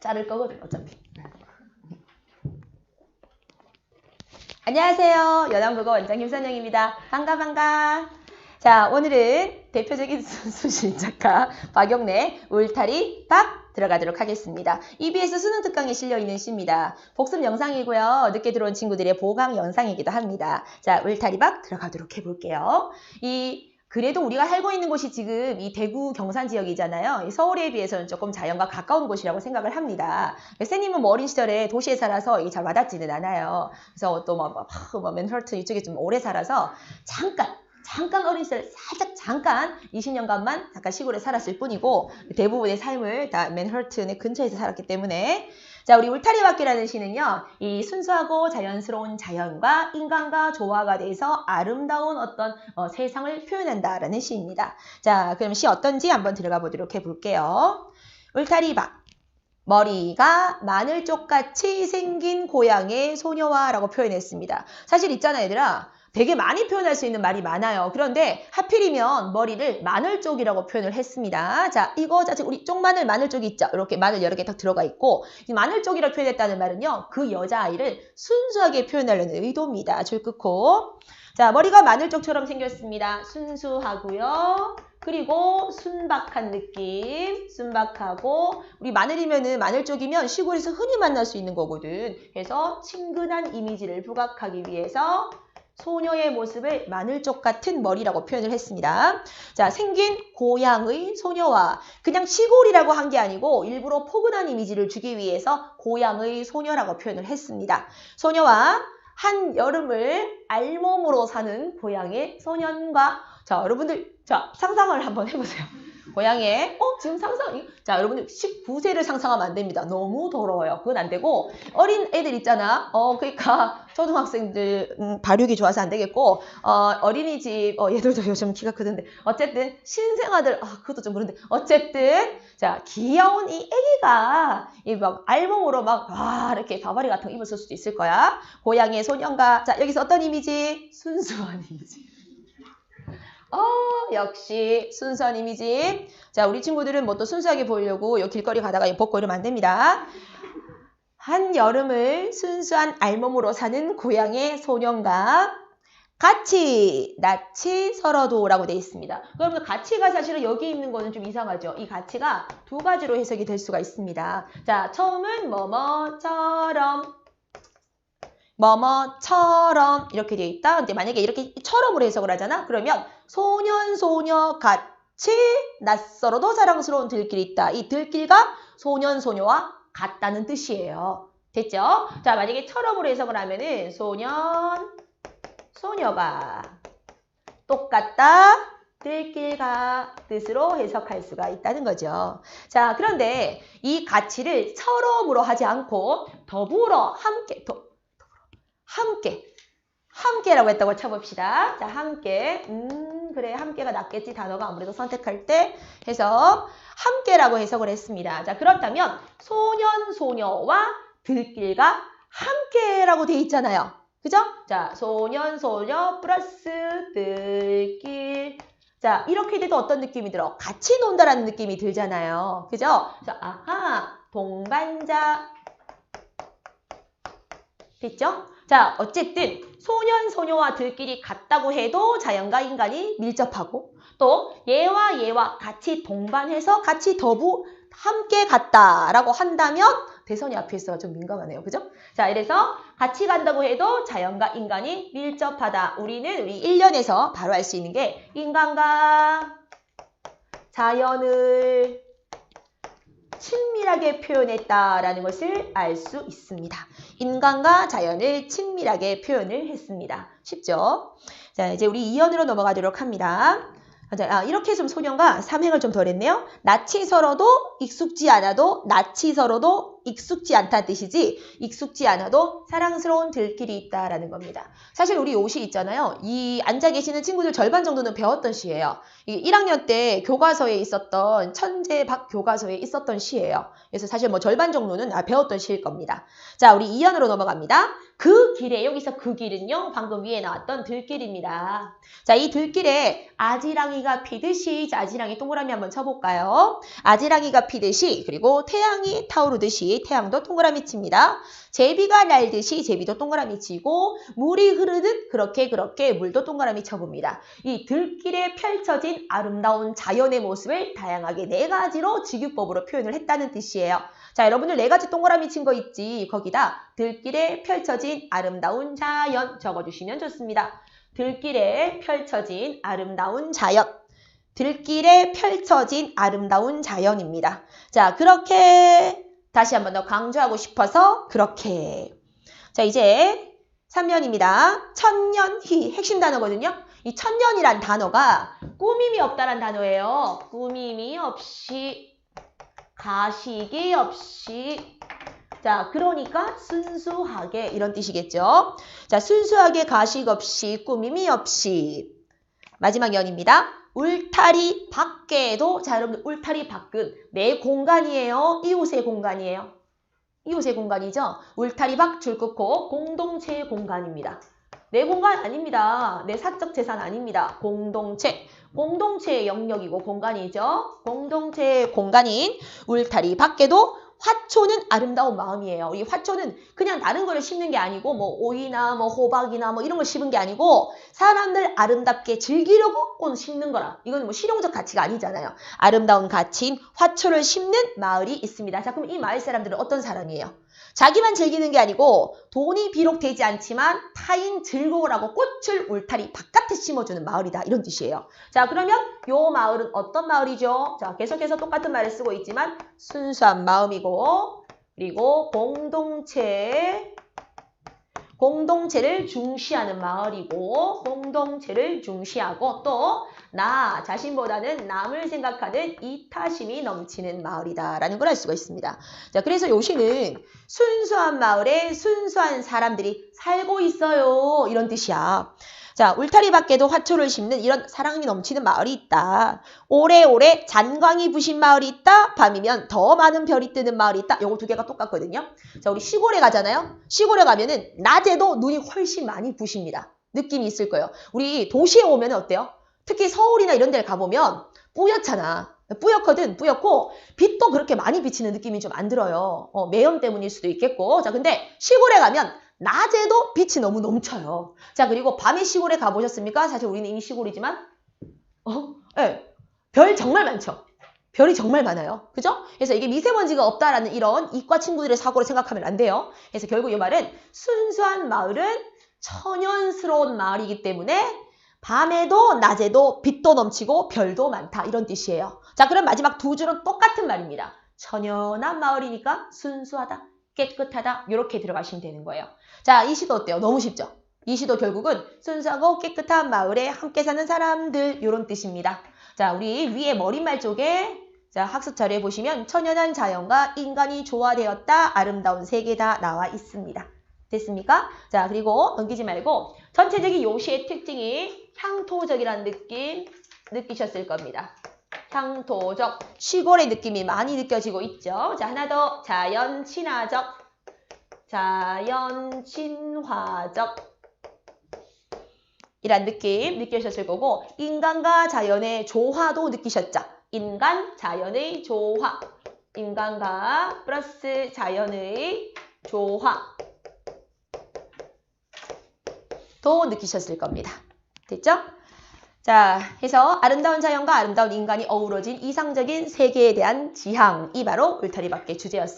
자를 거거든 어차피. 안녕하세요. 연암국어 원장 김선영입니다. 반가 반가. 자 오늘은 대표적인 수신 작가 박영래 울타리 박 들어가도록 하겠습니다. EBS 수능 특강에 실려 있는 시입니다. 복습 영상이고요. 늦게 들어온 친구들의 보강 영상이기도 합니다. 자 울타리 박 들어가도록 해볼게요. 이 그래도 우리가 살고 있는 곳이 지금 이 대구 경산 지역이잖아요. 이 서울에 비해서는 조금 자연과 가까운 곳이라고 생각을 합니다. 쌤님은 뭐 어린 시절에 도시에 살아서 이게 잘 와닿지는 않아요. 그래서 또막 막, 막, 막 맨하튼 이쪽에 좀 오래 살아서 잠깐 잠깐 어린 시절 살짝 잠깐 20년간만 잠깐 시골에 살았을 뿐이고 대부분의 삶을 다 맨하튼의 근처에서 살았기 때문에 자, 우리 울타리 바퀴라는 시는요, 이 순수하고 자연스러운 자연과 인간과 조화가 돼서 아름다운 어떤 어, 세상을 표현한다라는 시입니다. 자, 그럼 시 어떤지 한번 들어가 보도록 해볼게요. 울타리 박. 머리가 마늘쪽같이 생긴 고양의 소녀와라고 표현했습니다. 사실 있잖아, 얘들아. 되게 많이 표현할 수 있는 말이 많아요. 그런데 하필이면 머리를 마늘 쪽이라고 표현을 했습니다. 자, 이거 자체 우리 쪽마늘 마늘 쪽이 있죠. 이렇게 마늘 여러 개 딱 들어가 있고 이 마늘 쪽이라고 표현했다는 말은요. 그 여자아이를 순수하게 표현하려는 의도입니다. 줄 끊고 자, 머리가 마늘 쪽처럼 생겼습니다. 순수하고요. 그리고 순박한 느낌, 순박하고 우리 마늘이면은 마늘 쪽이면 시골에서 흔히 만날 수 있는 거거든. 그래서 친근한 이미지를 부각하기 위해서 소녀의 모습을 마늘쪽 같은 머리라고 표현을 했습니다. 자, 생긴 고향의 소녀와 그냥 시골이라고 한 게 아니고 일부러 포근한 이미지를 주기 위해서 고향의 소녀라고 표현을 했습니다. 소녀와 한 여름을 알몸으로 사는 고향의 소년과 자, 여러분들 자, 상상을 한번 해보세요. 고향에 어 지금 상상 자 여러분들 19세를 상상하면 안 됩니다. 너무 더러워요. 그건 안 되고 어린 애들 있잖아. 어 그러니까 초등학생들 음, 발육이 좋아서 안 되겠고 어, 어린이집 어, 얘들도 요즘 키가 크던데 어쨌든 신생아들 아 그것도 좀 그런데 어쨌든 자 귀여운 이 애기가 이 막 알몸으로 막 와 이렇게 바바리 같은 거 입었을 수도 있을 거야. 고향의 소년가 자 여기서 어떤 이미지? 순수한 이미지. 어, 역시 순수한 이미지. 자, 우리 친구들은 뭐 또 순수하게 보이려고 요 길거리 가다가 벗고 이러면 안 됩니다. 한 여름을 순수한 알몸으로 사는 고향의 소년과 같이, 낯이 서러도라고 되어 있습니다. 그러면 가치가 사실은 여기 있는 거는 좀 이상하죠. 이 가치가 두 가지로 해석이 될 수가 있습니다. 자, 처음은 뭐뭐처럼 뭐뭐처럼 이렇게 되어 있다. 근데 만약에 이렇게 처럼으로 해석을 하잖아. 그러면 소년 소녀 같이 낯설어도 사랑스러운 들길이 있다. 이 들길과 소년 소녀와 같다는 뜻이에요. 됐죠? 자, 만약에 처럼으로 해석을 하면은 소년 소녀가 똑같다. 들길과 뜻으로 해석할 수가 있다는 거죠. 자, 그런데 이 가치를 처럼으로 하지 않고 더불어 함께 더, 함께 함께라고 했다고 쳐봅시다. 자, 함께. 음, 그래. 함께가 낫겠지. 단어가 아무래도 선택할 때 해서 함께라고 해석을 했습니다. 자, 그렇다면 소년, 소녀와 들길과 함께라고 돼 있잖아요. 그죠? 자, 소년, 소녀 플러스 들길. 자, 이렇게 돼도 어떤 느낌이 들어? 같이 논다라는 느낌이 들잖아요. 그죠? 자, 아하, 동반자. 됐죠? 자, 어쨌든 소년, 소녀와 들끼리 같다고 해도 자연과 인간이 밀접하고 또 얘와 얘와 같이 동반해서 같이 더부 함께 갔다라고 한다면 대선이 앞에 있어가 좀 민감하네요. 그죠? 자, 이래서 같이 간다고 해도 자연과 인간이 밀접하다. 우리는 우리 1년에서 바로 알 수 있는 게 인간과 자연을 친밀하게 표현했다라는 것을 알 수 있습니다. 인간과 자연을 친밀하게 표현을 했습니다. 쉽죠? 자, 이제 우리 2연으로 넘어가도록 합니다. 아, 이렇게 좀 소년과 삼행을 좀 덜했네요. 낯이 서러도 익숙지 않아도 낯이 서러도 익숙지 않다는 뜻이지 익숙지 않아도 사랑스러운 들길이 있다라는 겁니다. 사실 우리 옷이 있잖아요. 이 앉아 계시는 친구들 절반 정도는 배웠던 시예요. 이게 1학년 때 교과서에 있었던 천재박 교과서에 있었던 시예요. 그래서 사실 뭐 절반 정도는 아, 배웠던 시일 겁니다. 자, 우리 2연으로 넘어갑니다. 그 길에 여기서 그 길은요. 방금 위에 나왔던 들길입니다. 자, 이 들길에 아지랑이가 피듯이 자, 아지랑이 동그라미 한번 쳐볼까요? 아지랑이가 피듯이 그리고 태양이 타오르듯이 태양도 동그라미 칩니다. 제비가 날듯이 제비도 동그라미 치고 물이 흐르듯 그렇게 그렇게 물도 동그라미 쳐봅니다. 이 들길에 펼쳐진 아름다운 자연의 모습을 다양하게 네 가지로 직유법으로 표현을 했다는 뜻이에요. 자, 여러분들 네 가지 동그라미 친 거 있지? 거기다 들길에 펼쳐진 아름다운 자연 적어주시면 좋습니다. 들길에 펼쳐진 아름다운 자연. 들길에 펼쳐진 아름다운 자연입니다. 자, 그렇게 다시 한 번 더 강조하고 싶어서 그렇게. 자, 이제 3년입니다. 천년희 핵심 단어거든요. 이 천년이란 단어가 꾸밈이 없다란 단어예요. 꾸밈이 없이 가식이 없이 자, 그러니까 순수하게 이런 뜻이겠죠. 자, 순수하게 가식 없이 꾸밈이 없이 마지막 연입니다. 울타리 밖에도 자, 여러분들 울타리 밖은 내 공간이에요. 이웃의 공간이에요. 이웃의 공간이죠. 울타리 밖 줄긋고 공동체의 공간입니다. 내 공간 아닙니다. 내 사적 재산 아닙니다. 공동체. 공동체의 영역이고 공간이죠. 공동체의 공간인 울타리 밖에도 화초는 아름다운 마음이에요. 이 화초는 그냥 다른 거를 심는 게 아니고 뭐 오이나 뭐 호박이나 뭐 이런 걸 심은 게 아니고 사람들 아름답게 즐기려고 꽃 심는 거라. 이건 뭐 실용적 가치가 아니잖아요. 아름다운 가치인 화초를 심는 마을이 있습니다. 자, 그럼 이 마을 사람들은 어떤 사람이에요? 자기만 즐기는 게 아니고 돈이 비록 되지 않지만 타인 즐거우라고 꽃을 울타리 바깥에 심어주는 마을이다. 이런 뜻이에요. 자, 그러면 요 마을은 어떤 마을이죠? 자, 계속해서 똑같은 말을 쓰고 있지만 순수한 마음이고 그리고 공동체 공동체를 중시하는 마을이고 공동체를 중시하고 또 나 자신보다는 남을 생각하는 이타심이 넘치는 마을이다 라는 걸 알 수가 있습니다. 자, 그래서 요시는 순수한 마을에 순수한 사람들이 살고 있어요. 이런 뜻이야. 자, 울타리 밖에도 화초를 심는 이런 사랑이 넘치는 마을이 있다. 오래오래 잔광이 부신 마을이 있다. 밤이면 더 많은 별이 뜨는 마을이 있다. 요거 두 개가 똑같거든요. 자, 우리 시골에 가잖아요. 시골에 가면은 낮에도 눈이 훨씬 많이 부십니다. 느낌이 있을 거예요. 우리 도시에 오면 어때요? 특히 서울이나 이런 데를 가보면 뿌옇잖아. 뿌옇거든, 뿌옇고 빛도 그렇게 많이 비치는 느낌이 좀 안 들어요. 어, 매연 때문일 수도 있겠고. 자, 근데 시골에 가면 낮에도 빛이 너무 넘쳐요. 자, 그리고 밤에 시골에 가보셨습니까? 사실 우리는 이미 시골이지만, 어, 예, 네, 별 정말 많죠. 별이 정말 많아요. 그죠? 그래서 이게 미세먼지가 없다라는 이런 이과 친구들의 사고를 생각하면 안 돼요. 그래서 결국 이 말은 순수한 마을은 천연스러운 마을이기 때문에 밤에도 낮에도 빛도 넘치고 별도 많다 이런 뜻이에요. 자 그럼 마지막 두 줄은 똑같은 말입니다. 천연한 마을이니까 순수하다, 깨끗하다 이렇게 들어가시면 되는 거예요. 자 이 시도 어때요? 너무 쉽죠? 이 시도 결국은 순수하고 깨끗한 마을에 함께 사는 사람들 이런 뜻입니다. 자 우리 위에 머릿말 쪽에 자 학습 자료에 보시면 천연한 자연과 인간이 조화되었다 아름다운 세계다 나와 있습니다. 됐습니까? 자, 그리고 넘기지 말고 전체적인 요시의 특징이 향토적이라는 느낌 느끼셨을 겁니다. 향토적, 시골의 느낌이 많이 느껴지고 있죠. 자, 하나 더 자연 친화적, 자연 친화적 이란 느낌 느끼셨을 거고 인간과 자연의 조화도 느끼셨죠. 인간, 자연의 조화 인간과 플러스 자연의 조화 도 느끼셨을 겁니다. 됐죠? 자, 해서 아름다운 자연과 아름다운 인간이 어우러진 이상적인 세계에 대한 지향, 이 바로 울타리 밖의 주제였습니다.